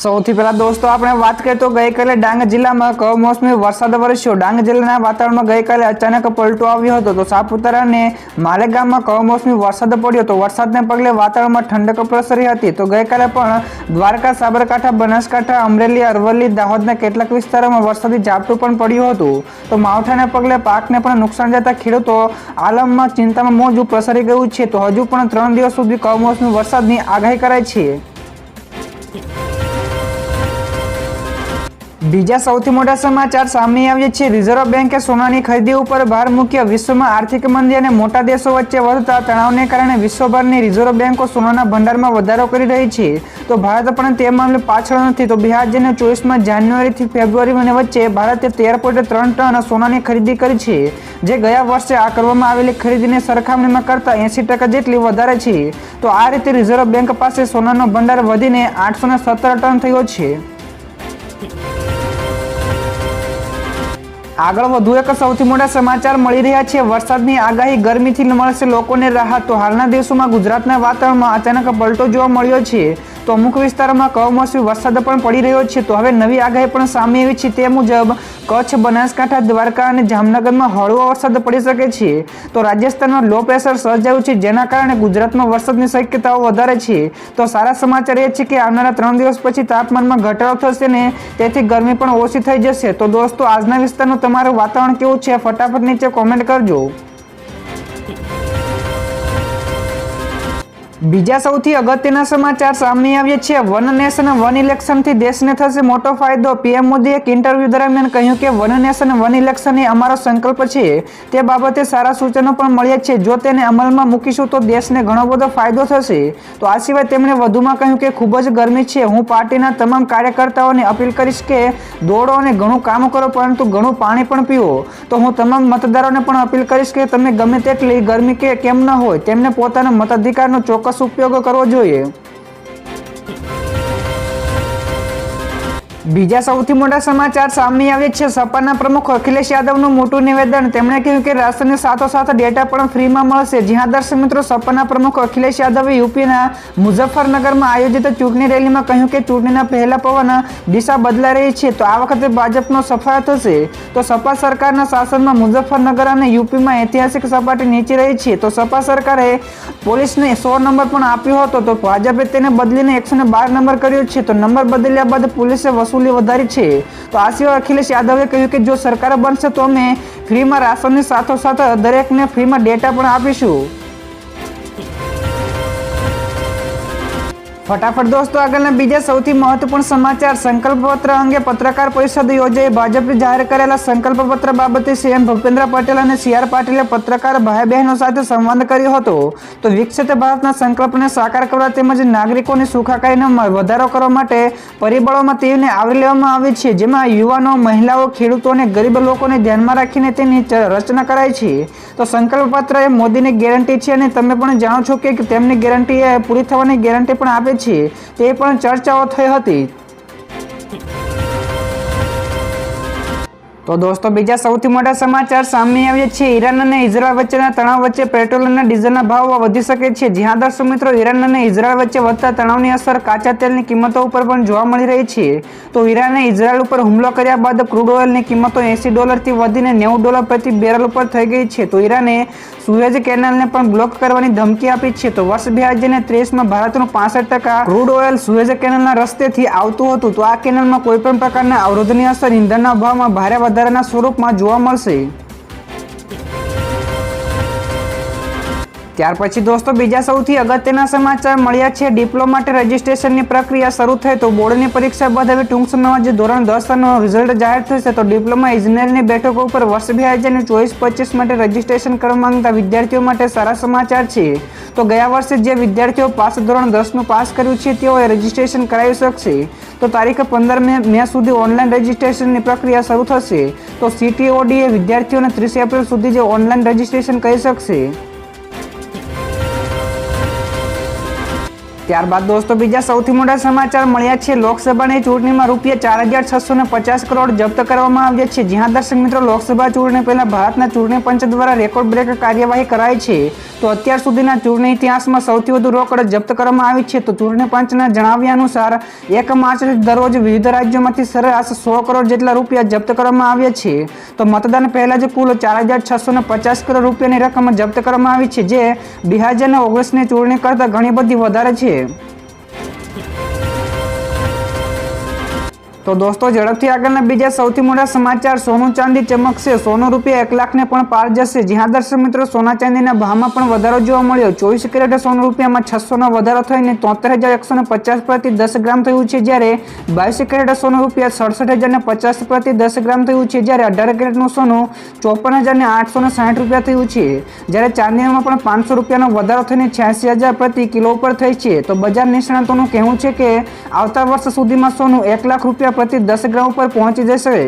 સૌથી પહેલા દોસ્તો, આપણે વાત કરીએ તો ગઈકાલે ડાંગ જિલ્લામાં કમોસમી વરસાદ વરસ્યો. ડાંગ જિલ્લાના વાતાવરણમાં ગઈકાલે અચાનક પલટો આવ્યો હતો. તો સાપુતારા અને માલેગામમાં કમોસમી વરસાદ પડ્યો હતો. વરસાદને પગલે વાતાવરણમાં ઠંડક પ્રસરી હતી. તો ગઈકાલે પણ દ્વારકા, સાબરકાંઠા, બનાસકાંઠા, અમરેલી, અરવલ્લી, દાહોદના કેટલાક વિસ્તારોમાં વરસાદી ઝાપટું પણ પડ્યું હતું. તો માવઠાને પગલે પાકને પણ નુકસાન જતા ખેડૂતો આલમમાં ચિંતામાં મોજું પ્રસરી ગયું છે. તો હજુ પણ ત્રણ દિવસ સુધી કમોસમી વરસાદની આગાહી કરાઈ છે. બીજા સૌથી મોટા સમાચાર સામે આવ્યા છે. રિઝર્વ બેન્કે સોનાની ખરીદી ઉપર ભાર મૂક્યો. વિશ્વમાં આર્થિક મંદી અને મોટા દેશો વચ્ચે વધતા તણાવને કારણે વિશ્વભરની રિઝર્વ બેન્કો સોનાના ભંડારમાં વધારો કરી રહી છે. તો ભારત પણ તે મામલે પાછળ નથી. તો બે હજાર ચોવીસમાં જાન્યુઆરીથી ફેબ્રુઆરી વચ્ચે ભારતે તેર પોઈન્ટ ત્રણ ટન સોનાની ખરીદી કરી છે. જે ગયા વર્ષે આ કરવામાં આવેલી ખરીદીની સરખામણીમાં કરતાં એંસી ટકા જેટલી વધારે છે. તો આ રીતે રિઝર્વ બેન્ક પાસે સોનાનો ભંડાર વધીને આઠસો સત્તર ટન થયો છે. આગળ વધુ એક સૌથી મોટા સમાચાર મળી રહ્યા છે. વરસાદની આગાહી ગરમીથી મળશે લોકોને રાહત. તો હાલના દિવસોમાં ગુજરાતના વાતાવરણમાં અચાનક પલટો જોવા મળ્યો છે. તો અમુક વિસ્તારોમાં કમોસમી વરસાદ પણ પડી રહ્યો છે. તો હવે નવી આગાહી પણ સામે આવી છે. તે મુજબ કચ્છ, બનાસકાંઠા, દ્વારકા અને જામનગરમાં હળવો વરસાદ પડી શકે છે. તો રાજસ્થાનમાં લો પ્રેશર સર્જાયું છે, જેના કારણે ગુજરાતમાં વરસાદની શક્યતાઓ વધારે છે. તો સારા સમાચાર એ છે કે આવનારા ત્રણ દિવસ પછી તાપમાનમાં ઘટાડો થશે ને તેથી ગરમી પણ ઓછી થઈ જશે. તો દોસ્તો, આજના વિસ્તારનું તમારું વાતાવરણ કેવું છે? ફટાફટ નીચે કોમેન્ટ કરજો. બીજા સૌથી અગત્યના સમાચાર સામે આવ્યા છે. વન નેશન, વન ઇલેક્શનથી દેશને થશે મોટો ફાયદો. પીએમ મોદીએ એક ઇન્ટરવ્યુ દરમિયાન કહ્યું કે વન નેશન, વન ઇલેક્શન એ અમારો સંકલ્પ છે. તે બાબતે સારા સૂચનો પણ મળ્યા છે. જો તેને અમલમાં મૂકીશું તો દેશને ઘણો બધો ફાયદો થશે. તો આ સિવાય તેમણે વધુમાં કહ્યું કે ખૂબ જ ગરમી છે. હું પાર્ટીના તમામ કાર્યકર્તાઓને અપીલ કરીશ કે દોડો અને ઘણું કામ કરો, પરંતુ ઘણું પાણી પણ પીવો તો હું તમામ મતદારોને પણ અપીલ કરીશ કે તમે ગમે તેટલી ગરમી કે કેમ ન હોય, તેમને પોતાના મતાધિકારનો ચોક્કસ ઉપયોગ કરવો જોઈએ. બીજા સૌથી મોટા સમાચાર સામે આવે છે. સપાના પ્રમુખ અખિલેશ યાદવનું મોટું નિવેદન. તેમણે કહ્યું કે રાશનની સાથોસાથ ડેટા પણ ફ્રીમાં મળશે. જ્યાં દર્શક મિત્રો, સપાના પ્રમુખ અખિલેશ યાદવે યુપીના મુઝફ્ફરનગરમાં આયોજિત ચૂંટણી રેલીમાં કહ્યું કે ચૂંટણીના પહેલા પવન દિશા બદલાઈ રહી છે. તો આ વખતે ભાજપનો સફાયો થશે. તો સપા સરકારના શાસનમાં મુઝફ્ફરનગર અને યુપીમાં ઐતિહાસિક સપાટી નીચી રહી છે. તો સપા સરકારે પોલીસને સો નંબર પણ આપ્યો હતો. તો ભાજપે તેને બદલીને એકસો બાર નંબર કર્યો છે. તો નંબર બદલ્યા બાદ પોલીસે વસૂલી વધારી છે. તો આ સિવાય અખિલેશ યાદવે કહ્યું કે જો સરકાર બનશે તો અમે ફ્રીમાં રાશનની સાથોસાથ દરેકને ફ્રીમાં ડેટા પણ આપીશું. ફટાફટ દોસ્તો, આગળના બીજા સૌથી મહત્વપૂર્ણ સમાચાર. સંકલ્પ પત્ર અંગે પત્રકાર પરિષદ યોજાઈ. ભાજપે જાહેર કરેલા સંકલ્પપત્ર બાબતે સીએમ ભૂપેન્દ્ર પટેલ અને સી આર પાટીલે પત્રકાર ભાઈ બહેનો સાથે સંવાદ કર્યો હતો. તો વિકસિત ભારતના સંકલ્પને સાકાર કરવા તેમજ નાગરિકોની સુખાકારીનો વધારો કરવા માટે પરિબળોમાં તેમને આવરી લેવામાં આવી છે. જેમાં યુવાનો, મહિલાઓ, ખેડૂતો અને ગરીબ લોકોને ધ્યાનમાં રાખીને તેની રચના કરાઈ છે. તો સંકલ્પ પત્ર એ મોદીની ગેરંટી છે અને તમે પણ જાણો છો કે તેમની ગેરંટી પૂરી થવાની ગેરંટી પણ આપે છે તે પણ ચર્ચાઓ થઈ હતી. તો દોસ્તો, બીજા સૌથી મોટા સમાચાર સામે આવ્યા છે. ઈરાન અને ઇઝરાયલ વચ્ચેના તણાવ વચ્ચે પેટ્રોલ અને ડીઝલના ભાવ વધી શકે છે. જ્યાં દર્શક મિત્રો, ઈરાન અને ઇઝરાયલ વચ્ચે વધતા તણાવની અસર કાચા તેલની કિંમતો ઉપર પણ જોવા મળી રહી છે. તો ઈરાને ઇઝરાયલ ઉપર હુમલો કર્યા બાદ ક્રૂડ ઓઇલની કિંમતો એંસી ડોલરથી વધીને નેવું ડોલર પ્રતિ બેરલ ઉપર થઈ ગઈ છે. તો ઈરાને સુએઝ કેનાલને પણ બ્લોક કરવાની ધમકી આપી છે. તો વર્ષ બે હજાર ત્રેવીસમાં ભારતનું પાસઠ ટકા ક્રૂડ ઓઇલ સુએઝ કેનાલના રસ્તેથી આવતું હતું. તો આ કેનાલમાં કોઈપણ પ્રકારના અવરોધની અસર, ઇંધણના ભાવમાં ભારે વધારાના સ્વરૂપમાં જોવા મળશે. ત્યાર પછી દોસ્તો બીજા સૌથી અગત્યના સમાચાર મળ્યા છે. ડિપ્લોમા માટે રજિસ્ટ્રેશનની પ્રક્રિયા શરૂ થઈ તો બોર્ડની પરીક્ષા બાદ હવે ટૂંક સમયમાં જે ધોરણ દસનો રિઝલ્ટ જાહેર થશે તો ડિપ્લોમા ઇજનેરની બેઠકો ઉપર વર્ષ બે હજાર ચોવીસ પચીસ માટે રજિસ્ટ્રેશન કરવા માંગતા વિદ્યાર્થીઓ માટે સારા સમાચાર છે. તો ગયા વર્ષે જે વિદ્યાર્થીઓ પાસ ધોરણ દસનું પાસ કર્યું છે તેઓએ રજિસ્ટ્રેશન કરાવી શકશે. તો તારીખ પંદર મે મે સુધી ઓનલાઈન રજિસ્ટ્રેશનની પ્રક્રિયા શરૂ થશે. તો સીટીઓડીએ વિદ્યાર્થીઓને ત્રીસ એપ્રિલ સુધી જે ઓનલાઈન રજિસ્ટ્રેશન કરી શકશે. ત્યારબાદ દોસ્તો, બીજા સૌથી મોટા સમાચાર મળ્યા છે. લોકસભાની ચૂંટણીમાં રૂપિયા ચાર હજાર છસો ને પચાસ કરોડ જપ્ત કરવામાં આવ્યા છે. જ્યાં દર્શક મિત્રો, લોકસભા ચૂંટણી પહેલા ભારતના ચૂંટણી પંચ દ્વારા રેકોર્ડ બ્રેક કાર્યવાહી કરાઈ છે. તો અત્યાર સુધીના ચૂંટણી ઇતિહાસમાં સૌથી વધુ રોકડ જપ્ત કરવામાં આવી છે. તો ચૂંટણી પંચના જણાવ્યા અનુસાર, એક માર્ચથી દરરોજ વિવિધ રાજ્યોમાંથી સરેરાશ સો કરોડ જેટલા રૂપિયા જપ્ત કરવામાં આવ્યા છે. તો મતદાન પહેલાં જ કુલ ચાર હજાર છસો ને પચાસ કરોડ રૂપિયાની રકમ જપ્ત કરવામાં આવી છે. જે બે હજાર ને ઓગણીસની ચૂંટણી કરતાં ઘણી બધી વધારે છે. you. તો દોસ્તો, ઝડપથી આગળના બીજા સૌથી મોટા સમાચાર. સોનું ચાંદી ચમકશે. સોનું રૂપિયા એક લાખને પણ પાર જશે. જ્યાં દર્શક મિત્રો, સોના ચાંદીના ભાવમાં પણ વધારો જોવા મળ્યો. ચોવીસ કેરેટ સોનું રૂપિયામાં છસોનો વધારો થઈને તોતેર હજાર એકસો પચાસ પ્રતિ દસ ગ્રામ થયું છે જ્યારે બાવીસ કેરેટ સોનું રૂપિયા સડસઠ હજાર ને પચાસ પ્રતિ દસ ગ્રામ થયું છે જ્યારે અઢાર કેરેટનું સોનું ચોપન હજાર ને આઠસો ને સાઠ રૂપિયા થયું છે. જ્યારે ચાંદીમાં પણ પાંચસો રૂપિયાનો વધારો થઈને છ્યાસી હજાર પ્રતિ કિલો ઉપર થઈ છે. તો બજાર નિષ્ણાતોનું કહેવું છે કે આવતા વર્ષ સુધીમાં સોનું એક લાખ રૂપિયા પ્રતિ દસ ગ્રામ ઉપર પહોંચી જશે.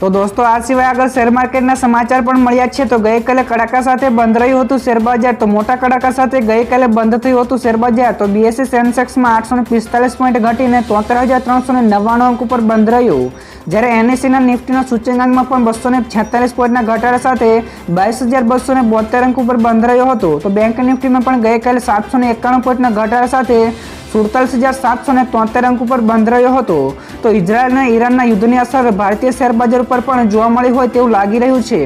તો દોસ્તો, આ સિવાય આગળ શેર માર્કેટના સમાચાર પણ મળ્યા છે. તો ગઈકાલે કડાકા સાથે બંધ રહ્યું હતું શેર બજાર. તો મોટા કડાકા સાથે ગઈકાલે બંધ થયું હતું શેર બજાર. તો બીએસસી સેન્સેક્સમાં આઠસો ને પિસ્તાલીસ પોઈન્ટ ઘટીને તોતેર હજાર ત્રણસો ને નવ્વાણું અંક ઉપર બંધ રહ્યું. જ્યારે એનએસસીના નિફ્ટીના સૂચકાંકમાં પણ બસો ને છેતાલીસ પોઈન્ટના ઘટાડા સાથે બાવીસ હજાર બસો ને બોતેર અંક ઉપર બંધ રહ્યો હતો. તો બેંક નિફ્ટીમાં પણ ગઈકાલે સાતસો ને એકાણું પોઈન્ટના ઘટાડા સાથે સુડતાલીસ હજાર સાતસો ને તોતેર અંક ઉપર બંધ રહ્યો હતો. તો ઇઝરાયલ અને ઈરાનના યુદ્ધની અસર ભારતીય શેર બજાર ઉપર પણ જોવા મળી હોય તેવું લાગી રહ્યું છે.